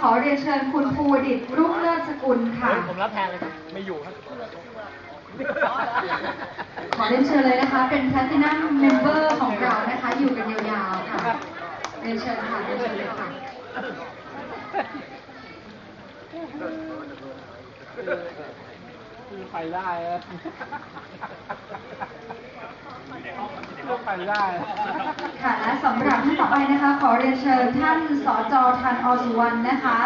ขอเรียนเชิญคุณภูวดิตรุ่งเลิศสกุลค่ะเฮ้ยผมรับแทนเลยครับไม่อยู่ครับขอเรียนเชิญเลยนะคะ เป็นแพลตินัมเมมเบอร์ของเรานะคะ อยู่กันยาวๆค่ะเรียนเชิญค่ะเรียนเชิญเลยค่ะคือไปได้อะก็ไปได้อะค่ะและสำหรับ ท่านต่อไปนะคะ ขอเรียนเชิญท่านสจทันอสุวรรณนะคะ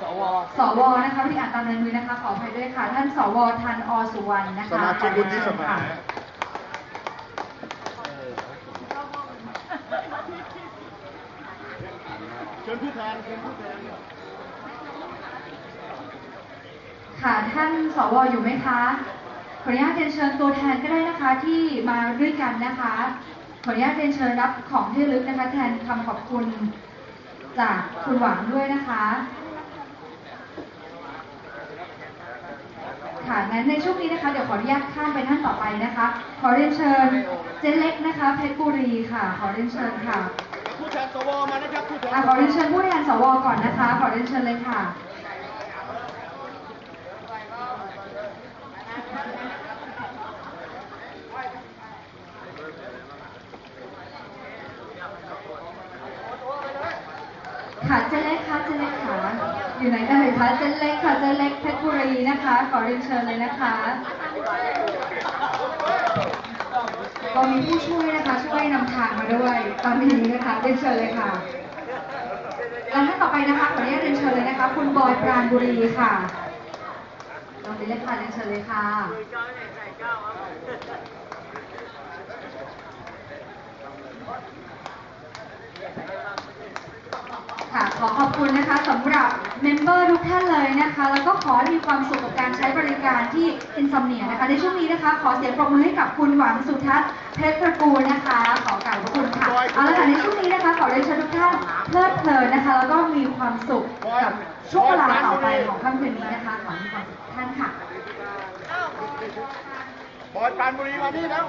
สวสวนะคะที่อ่านตามในมือนะคะขออภัยด้วยค่ะ ท่านสวทันอสุวรรณนะคะสมาชิกวุฒิสภาค่ะเชิญผู้แทนเชิญผู้แทนค่ะท่านสวอยู่ไหมคะ ขออนุญาตเรียนเชิญตัวแทนก็ได้นะคะที่มาด้วยกันนะคะ ขออนุญาตเรียนเชิญรับของที่ระลึกนะคะ แทนคำขอบคุณจากคุณหวังด้วยนะคะค่ะงั้นในช่วงนี้นะคะเดี๋ยวขออนุญาตข้ามไปท่านต่อไปนะคะ ขอเรียนเชิญเจนเล็กนะคะเพชรบุรีค่ะ ขอเรียนเชิญค่ะผู้แทนสวมานะครับผู้แทนอะขอเรียนเชิญผู้แทนสวก่อนนะคะ ขอเรียนเชิญเลยค่ะ ค่ะเจนเล็กค่ะเจนเล็กค่ะอยู่ไหนเอ่ยคะเจนเล็กค่ะเจนเล็กเพชรบุรีนะคะ ขอเรียนเชิญเลยนะคะก็มีผู้ช่วยนะคะช่วยนำทางมาด้วยตอนนี้นะคะเรียนเชิญเลยค่ะและท่านต่อไปนะคะขออนุญาตเรียนเชิญเลยนะคะ คุณบอยปราณบุรีค่ะตรงนี้เลยค่ะเรียนเชิญเลยค่ะ ค่ะขอขอบคุณนะคะสำหรับเมมเบอร์ทุกท่านเลยนะคะ แล้วก็ขอให้มีความสุขกับการใช้บริการที่ Insomnia นะคะ ในช่วงนี้นะคะขอเสียงปรบมือให้กับคุณหวังสุทัศน์เพชรตระกูลนะคะ ขอกราบขอบคุณค่ะเอาละค่ะในช่วงนี้นะคะขอเรียนเชิญทุกท่านเพลิดเพลินนะคะ แล้วก็มีความสุขกับช่วงเวลาต่อไปของค่ำคืนนี้นะคะขอให้มีความสุขทุกท่านค่ะบอยปรานบุรีมานี่แล้ว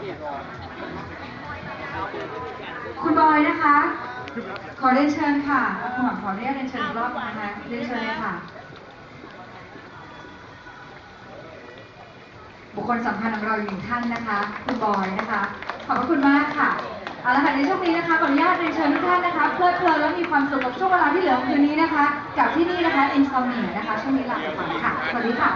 คุณบอยนะคะ ขอเรียนเชิญค่ะคุณหวังขอเรียกเรียนเชิญอีกรอบนะคะเรียนเชิญเลยค่ะ บุคคลสำคัญของเราอยู่หนึ่งท่านนะคะ คุณบอยนะคะ ขอบพระคุณมากค่ะเอาละค่ะในช่วงนี้นะคะขออนุญาตเรียนเชิญทุกท่านนะคะเพลิดเพลินและมีความสุขกับช่วงเวลาที่เหลือคืนนี้นะคะ กับที่นี่นะคะ Insomnia นะคะช่วงนี้ลาไปก่อนค่ะสวัสดีค่ะ